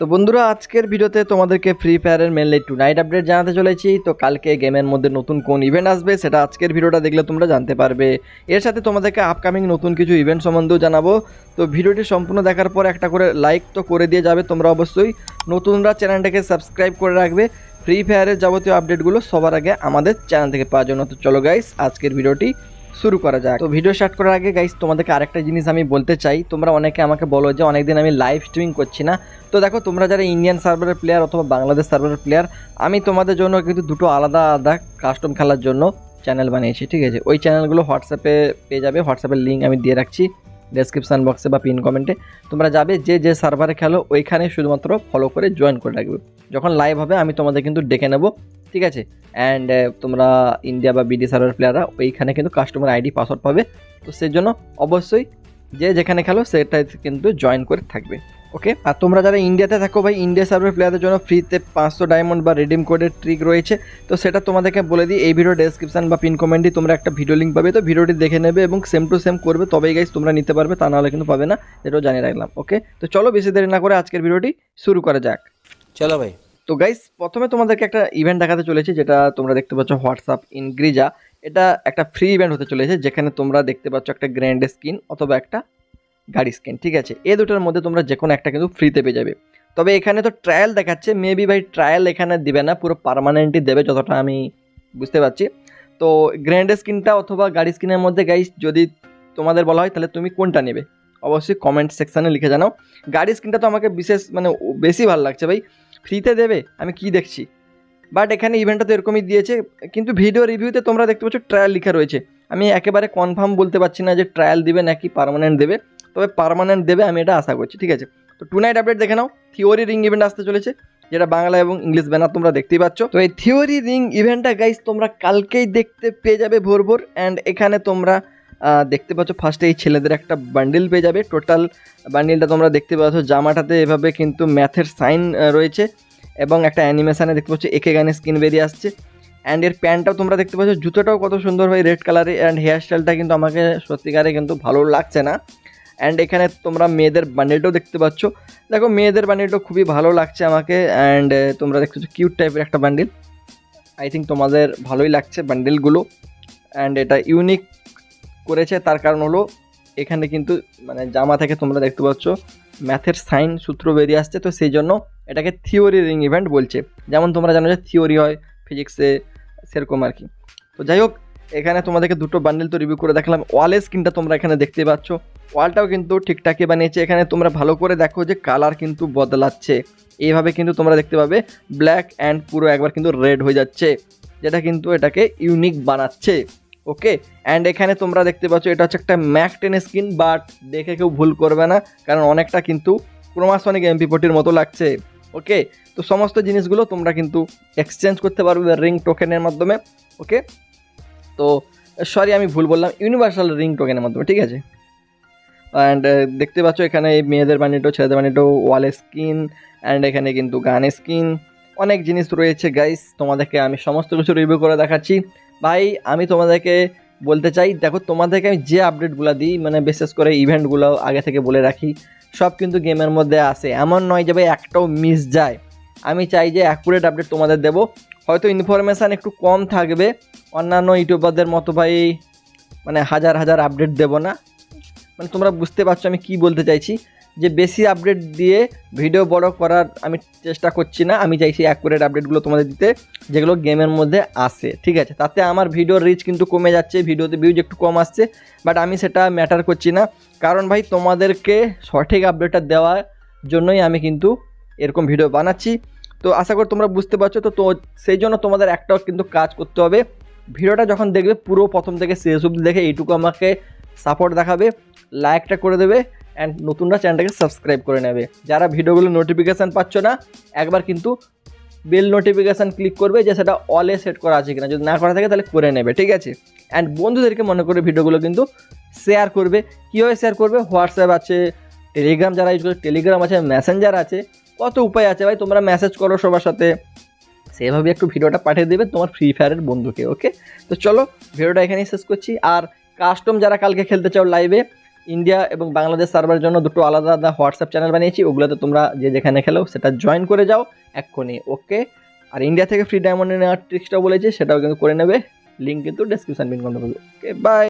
তো বন্ধুরা, আজকের ভিডিওতে তোমাদেরকে ফ্রি ফায়ারের মেনলি টু নাইট আপডেট জানাতে চলেছি। তো কালকে গেমের মধ্যে নতুন কোন ইভেন্ট আসবে, সেটা আজকের ভিডিওটা দেখলে তোমরা জানতে পারবে। এর সাথে তোমাদেরকে আপকামিং নতুন কিছু ইভেন্ট সম্বন্ধেও জানাব। তো ভিডিওটি সম্পূর্ণ দেখার পর একটা করে লাইক তো করে দিয়ে যাবে তোমরা অবশ্যই। নতুনরা চ্যানেলটাকে সাবস্ক্রাইব করে রাখবে। ফ্রি ফায়ারের যাবতীয় আপডেটগুলো সবার আগে আমাদের চ্যানেল থেকে পাওয়ার জন্য। তো চলো গাইস আজকের ভিডিওটি শুরু করা যাক। তো ভিডিও স্টার্ট করার আগে গাইস তোমাদেরকে আরেকটা জিনিস আমি বলতে চাই। তোমরা অনেকে আমাকে বলো যে, অনেকদিন আমি লাইভ স্ট্রিমিং করছি না। তো দেখো, তোমরা যারা ইন্ডিয়ান সার্ভারের প্লেয়ার অথবা বাংলাদেশ সার্ভারের প্লেয়ার আমি তোমাদের জন্য কিন্তু দুটো আলাদা আলাদা কাস্টম খেলার জন্য চ্যানেল বানিয়েছি, ঠিক আছে? ওই চ্যানেলগুলো হোয়াটসঅ্যাপে পেয়ে যাবে। হোয়াটসঅ্যাপের লিঙ্ক আমি দিয়ে রাখছি ডেসক্রিপশান বক্সে বা পিন কমেন্টে তোমরা যাবে, যে যে সার্ভারে খেলো, ওইখানে শুধুমাত্র ফলো করে জয়েন করে রাখবে। যখন লাইভ হবে, আমি তোমাদের কিন্তু ডেকে নেব ঠিক আছে? অ্যান্ড তোমরা ইন্ডিয়া বা বিডি সার্ভার প্লেয়াররা ওইখানে কিন্তু কাস্টমার আইডি পাসওয়ার্ড পাবে। তো সেই জন্য অবশ্যই যে যেখানে খেলো সেটাই কিন্তু জয়েন করে থাকবে। ওকে আর তোমরা যারা ইন্ডিয়াতে থাকো ভাই ইন্ডিয়া সার্ভার প্লেয়ারদের জন্য ফ্রিতে পাঁচশো ডায়মন্ড বা রিডিম কোডের ট্রিক রয়েছে। তো সেটা তোমাদেরকে বলে দিই, এই ভিডিও ডেসক্রিপশন বা পিন কমেন্টে তোমরা একটা ভিডিও লিঙ্ক পাবে। তো ভিডিওটি দেখে নেবে এবং সেম টু সেম করবে। তবেই গাইজ তোমরা নিতে পারবে, তা নাহলে কিন্তু পাবে না। এটাও জানিয়ে রাখলাম। ওকে তো চলো বেশি দেরি না করে আজকের ভিডিওটি শুরু করা যাক। চলো ভাই। তো গাইস প্রথমে তোমাদেরকে একটা ইভেন্ট দেখাতে চলেছি, যেটা তোমরা দেখতে পাচ্ছ হোয়াটসঅ্যাপ ইনগ্রিজা এটা একটা ফ্রি ইভেন্ট হতে চলেছে, যেখানে তোমরা দেখতে পাচ্ছ একটা গ্র্যান্ড স্কিন অথবা একটা গাড়ি স্কিন ঠিক আছে? এ দুটোর মধ্যে তোমরা যে কোনো একটা কিন্তু ফ্রিতে পেয়ে যাবে। তবে এখানে তো ট্রায়াল দেখাচ্ছে মেবি ভাই ট্রায়াল এখানে দেবে না, পুরো পারমানেন্টই দেবে যতটা আমি বুঝতে পারছি। তো গ্র্যান্ড স্কিনটা অথবা গাড়ি স্কিনের মধ্যে গাইস যদি তোমাদের বলা হয়, তাহলে তুমি কোনটা নেবে? অবশ্যই কমেন্ট সেকশানে লিখে জানাও। গাড়ি স্কিনটা তো আমাকে বিশেষ মানে বেশি ভালো লাগছে ভাই। ফ্রিতে দেবে? আমি কি দেখছি? বাট এখানে ইভেন্টটা তো এরকমই দিয়েছে, কিন্তু ভিডিও রিভিউতে তোমরা দেখতে পাচ্ছ ট্রায়াল লেখা রয়েছে। আমি একেবারে কনফার্ম বলতে পারছি না যে ট্রায়াল দিবে নাকি পার্মানেন্ট দেবে, তবে পারমানেন্ট দেবে আমি এটা আশা করছি, ঠিক আছে? তো টু নাইট আপডেট দেখে নাও থিওরি রিং ইভেন্ট আসতে চলেছে, যেটা বাংলা এবং ইংলিশ ব্যানার তোমরা দেখতেই পাচ্ছ। তো এই থিওরি রিং ইভেন্টটা গাইস তোমরা কালকেই দেখতে পেয়ে যাবে ভোর ভোর অ্যান্ড এখানে তোমরা দেখতে পাচ্ছ ফার্স্টে এই ছেলেদের একটা বান্ডিল পেয়ে যাবে। টোটাল বান্ডিলটা তোমরা দেখতে পাচ্ছ, জামাটাতে এভাবে কিন্তু ম্যাথের সাইন রয়েছে এবং একটা অ্যানিমেশানে দেখতে পাচ্ছ একে গানে স্কিন বেরিয়ে আসছে। অ্যান্ড এর প্যান্টটাও তোমরা দেখতে পাচ্ছ, জুতোটাও কত সুন্দর হয় রেড কালারে অ্যান্ড হেয়ার স্টাইলটা কিন্তু আমাকে সত্যিকারে কিন্তু ভালো লাগছে না। অ্যান্ড এখানে তোমরা মেয়েদের বান্ডিলটাও দেখতে পাচ্ছ। দেখো, মেয়েদের বান্ডিলটাও খুবই ভালো লাগছে আমাকে। অ্যান্ড তোমরা দেখতে পাচ্ছ কিউট টাইপের একটা বান্ডিল আই থিঙ্ক তোমাদের ভালোই লাগছে বান্ডিলগুলো অ্যান্ড এটা ইউনিক করেছে, তার কারণ হলো এখানে কিন্তু মানে জামা থেকে তোমরা দেখতে পাচ্ছ ম্যাথের সাইন সূত্র বেরিয়ে আসছে, তো সেই জন্য এটাকে থিওরি রিং ইভেন্ট বলছে। যেমন তোমরা জানো যে থিওরি হয় ফিজিক্সে সেরকম আর কি। তো যাই হোক, এখানে তোমাদেরকে দুটো বান্ডেল তো রিভিউ করে দেখালাম। ওয়ালের স্ক্রিনটা তোমরা এখানে দেখতে পাচ্ছ। ওয়ালটাও কিন্তু ঠিকঠাকই বানিয়েছে। এখানে তোমরা ভালো করে দেখো যে কালার কিন্তু বদলাচ্ছে। এইভাবে কিন্তু তোমরা দেখতে পাবে ব্ল্যাক অ্যান্ড পুরো একবার কিন্তু রেড হয়ে যাচ্ছে। যেটা কিন্তু এটাকে ইউনিক বানাচ্ছে। ওকে অ্যান্ড এখানে তোমরা দেখতে পাচ্ছ, এটা হচ্ছে একটা ম্যাক টেন স্কিন বাট দেখে কেউ ভুল করবে না, কারণ অনেকটা কিন্তু ক্রোমাসনিক এমপি ফোর্টির মতো লাগছে। ওকে তো সমস্ত জিনিসগুলো তোমরা কিন্তু এক্সচেঞ্জ করতে পারবে রিং টোকেনের মাধ্যমে। ওকে তো সরি আমি ভুল বললাম ইউনিভার্সাল রিং টোকেনের মাধ্যমে, ঠিক আছে? অ্যান্ড দেখতে পাচ্ছ, এখানে এই মেয়েদের বানিটো ছেলেদের বানিটো ওয়াল স্কিন অ্যান্ড এখানে কিন্তু গান স্কিন অনেক জিনিস রয়েছে গাইস তোমাদেরকে আমি সমস্ত কিছু রিভিউ করে দেখাচ্ছি। ভাই, আমি তোমাদেরকে বলতে চাই, দেখো তোমাদেরকে আমি যে আপডেটগুলো দিই মানে বিশেষ করে ইভেন্টগুলো আগে থেকে বলে রাখি, সব কিন্তু গেমের মধ্যে আসে এমন নয় যে ভাই একটাও মিস যায়। আমি চাই যে অ্যাকুরেট আপডেট তোমাদের দেবো। হয়তো ইনফরমেশান একটু কম থাকবে। অন্যান্য ইউটিউবারদের মতো ভাই মানে হাজার হাজার আপডেট দেবো না। মানে তোমরা বুঝতে পারছ আমি কি বলতে চাইছি। যে বেশি আপডেট দিয়ে ভিডিও বড় করার আমি চেষ্টা করছি না, আমি চাইছি অ্যাকুরেট আপডেটগুলো তোমাদের দিতে, যেগুলো গেমের মধ্যে আসে ঠিক আছে? তাতে আমার ভিডিওর রিচ কিন্তু কমে যাচ্ছে ভিডিওতে ভিউজ একটু কম আসছে বাট আমি সেটা ম্যাটার করছি না। কারণ ভাই, তোমাদেরকে সঠিক আপডেটটা দেওয়ার জন্যই আমি কিন্তু এরকম ভিডিও বানাচ্ছি। তো আশা করি তোমরা বুঝতে পারছ, তো তো সেই জন্য তোমাদের একটাও কিন্তু কাজ করতে হবে। ভিডিওটা যখন দেখবে, পুরো প্রথম থেকে শেষ অবধি দেখে এইটুকু আমাকে সাপোর্ট দেখাবে লাইকটা করে দেবে অ্যান্ড নতুনরা চ্যানেলটাকে সাবস্ক্রাইব করে নেবে। যারা ভিডিওগুলো নোটিফিকেশান পাচ্ছ না, একবার কিন্তু বেল নোটিফিকেশান ক্লিক করবে যে সেটা অলে সেট করা আছে কিনা। যদি না করা থাকে তাহলে করে নেবে, ঠিক আছে? অ্যান্ড বন্ধুদেরকে মনে করে ভিডিওগুলো কিন্তু শেয়ার করবে। কীভাবে শেয়ার করবে? হোয়াটসঅ্যাপ আছে টেলিগ্রাম যারা ইউজ করে টেলিগ্রাম আছে মেসেঞ্জার আছে, কত উপায় আছে ভাই? তোমরা মেসেজ করো সবার সাথে। সেভাবে একটু ভিডিওটা পাঠিয়ে দেবে তোমার ফ্রি ফায়ারের বন্ধুকে ওকে তো চলো, ভিডিওটা এখানেই শেষ করছি। আর কাস্টম যারা কালকে খেলতে চাও লাইভে ইন্ডিয়া এবং বাংলাদেশ সার্ভারের জন্য দুটো আলাদা আলাদা হোয়াটসঅ্যাপ চ্যানেল বানিয়েছি, ওগুলোতে তোমরা যে যেখানে খেলো সেটা জয়েন করে যাও, এক্ষুনি, ওকে? আর ইন্ডিয়া থেকে ফ্রি ডায়মন্ডে নেওয়ার ট্রিক্সটাও বলেছি, সেটাও কিন্তু করে নেবে লিঙ্ক কিন্তু ডেসক্রিপশন পিন করে দেবো ওকে বাই